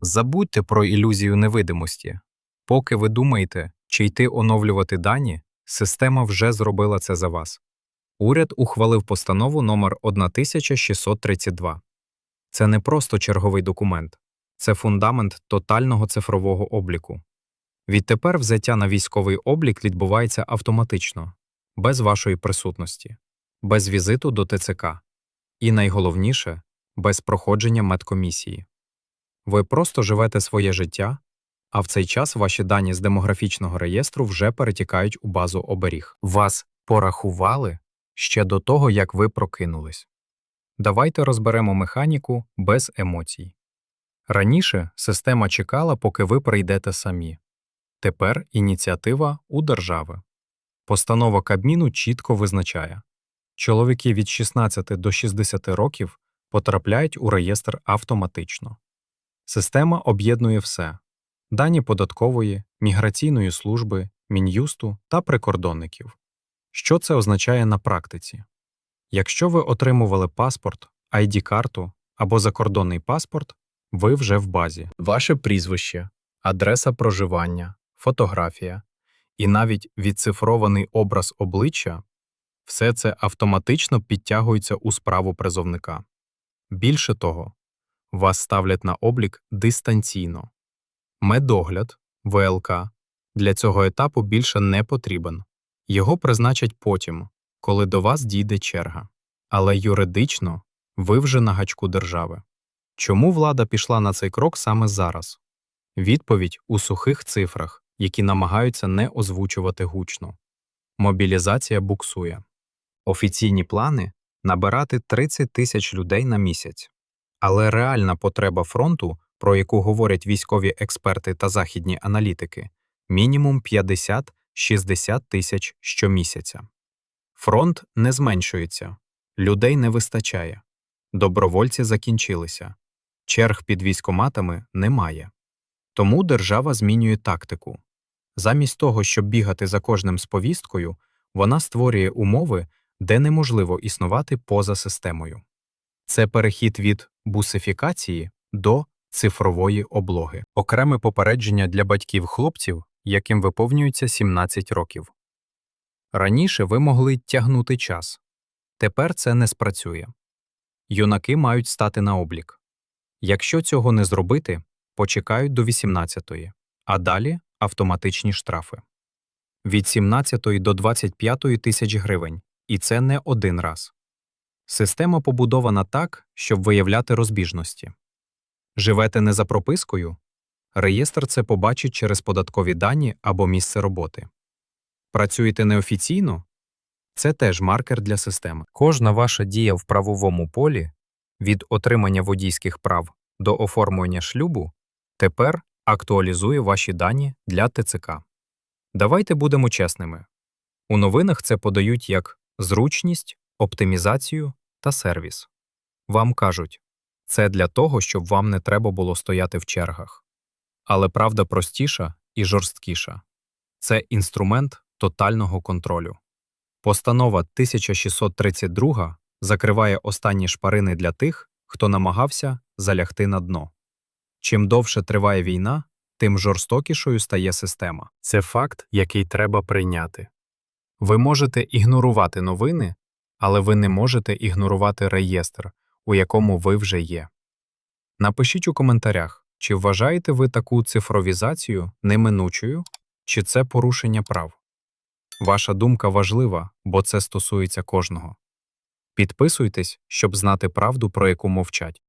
Забудьте про ілюзію невидимості. Поки ви думаєте, чи йти оновлювати дані, система вже зробила це за вас. Уряд ухвалив постанову номер 1632. Це не просто черговий документ, це фундамент тотального цифрового обліку. Відтепер взяття на військовий облік відбувається автоматично, без вашої присутності, без візиту до ТЦК і найголовніше без проходження медкомісії. Ви просто живете своє життя, а в цей час ваші дані з демографічного реєстру вже перетікають у базу оберіг. Вас порахували ще до того, як ви прокинулись. Давайте розберемо механіку без емоцій. Раніше система чекала, поки ви прийдете самі. Тепер ініціатива у держави. Постанова Кабміну чітко визначає чоловіки від 16 до 60 років потрапляють у реєстр автоматично. Система об'єднує все дані податкової, міграційної служби, мін'юсту та прикордонників. Що це означає на практиці? Якщо ви отримували паспорт, ID-карту або закордонний паспорт, ви вже в базі. Ваше прізвище, адреса проживання, фотографія і навіть відцифрований образ обличчя все це автоматично підтягується у справу призовника. Більше того, вас ставлять на облік дистанційно. Медогляд, ВЛК, для цього етапу більше не потрібен. Його призначать потім, коли до вас дійде черга. Але юридично ви вже на гачку держави. Чому влада пішла на цей крок саме зараз? Відповідь у сухих цифрах, які намагаються не озвучувати гучно. Мобілізація буксує. Офіційні плани набирати 30 тисяч людей на місяць. Але реальна потреба фронту, про яку говорять військові експерти та західні аналітики, мінімум 50-60 тисяч щомісяця. Фронт не зменшується, людей не вистачає, добровольці закінчилися, черг під військоматами немає. Тому держава змінює тактику. Замість того, щоб бігати за кожним з повісткою, вона створює умови, де неможливо існувати поза системою. Це перехід від бусифікації до цифрової облоги. Окреме попередження для батьків хлопців, яким виповнюється 17 років. Раніше ви могли тягнути час. Тепер це не спрацює. Юнаки мають стати на облік. Якщо цього не зробити, почекають до 18-ї, а далі автоматичні штрафи. Від 17 до 25 тисяч гривень, і це не один раз. Система побудована так, щоб виявляти розбіжності. Живете не за пропискою? Реєстр це побачить через податкові дані або місце роботи. Працюєте неофіційно? Це теж маркер для системи. Кожна ваша дія в правовому полі від отримання водійських прав до оформлення шлюбу тепер актуалізує ваші дані для ТЦК. Давайте будемо чесними. У новинах це подають як зручність, оптимізацію та сервіс. Вам кажуть, це для того, щоб вам не треба було стояти в чергах. Але правда простіша і жорсткіша це інструмент тотального контролю. Постанова 1632 закриває останні шпарини для тих, хто намагався залягти на дно. Чим довше триває війна, тим жорстокішою стає система. Це факт, який треба прийняти. Ви можете ігнорувати новини, але ви не можете ігнорувати реєстр, у якому ви вже є. Напишіть у коментарях, чи вважаєте ви таку цифровізацію неминучою, чи це порушення прав. Ваша думка важлива, бо це стосується кожного. Підписуйтесь, щоб знати правду, про яку мовчать.